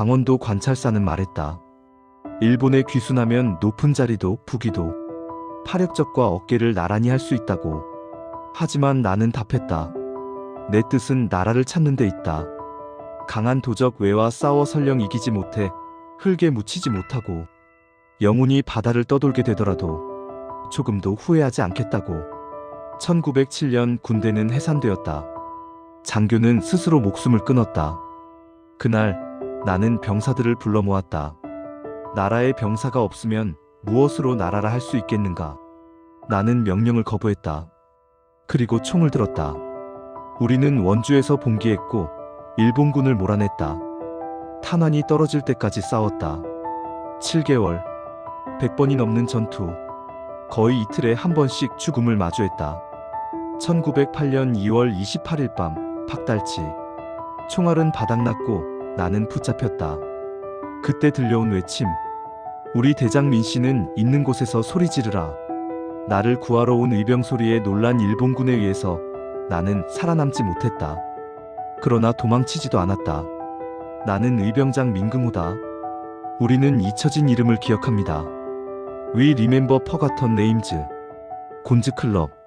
강원도 관찰사는 말했다. 일본에 귀순하면 높은 자리도 부귀도 파력적과 어깨를 나란히 할 수 있다고. 하지만 나는 답했다. 내 뜻은 나라를 찾는 데 있다. 강한 도적 외와 싸워 설령 이기지 못해 흙에 묻히지 못하고 영혼이 바다를 떠돌게 되더라도 조금도 후회하지 않겠다고. 1907년 군대는 해산되었다. 장교는 스스로 목숨을 끊었다. 그날 나는 병사들을 불러 모았다. 나라에 병사가 없으면 무엇으로 나라라 할 수 있겠는가? 나는 명령을 거부했다. 그리고 총을 들었다. 우리는 원주에서 봉기했고 일본군을 몰아냈다. 탄환이 떨어질 때까지 싸웠다. 7개월, 100번이 넘는 전투. 거의 이틀에 한 번씩 죽음을 마주했다. 1908년 2월 28일 밤, 팍달치. 총알은 바닥났고 나는 붙잡혔다. 그때 들려온 외침. 우리 대장 민 씨는 있는 곳에서 소리 지르라. 나를 구하러 온 의병 소리에 놀란 일본군에 의해서 나는 살아남지 못했다. 그러나 도망치지도 않았다. 나는 의병장 민금호다. 우리는 잊혀진 이름을 기억합니다. 위 리멤버 퍼가턴 네임즈 곤즈 클럽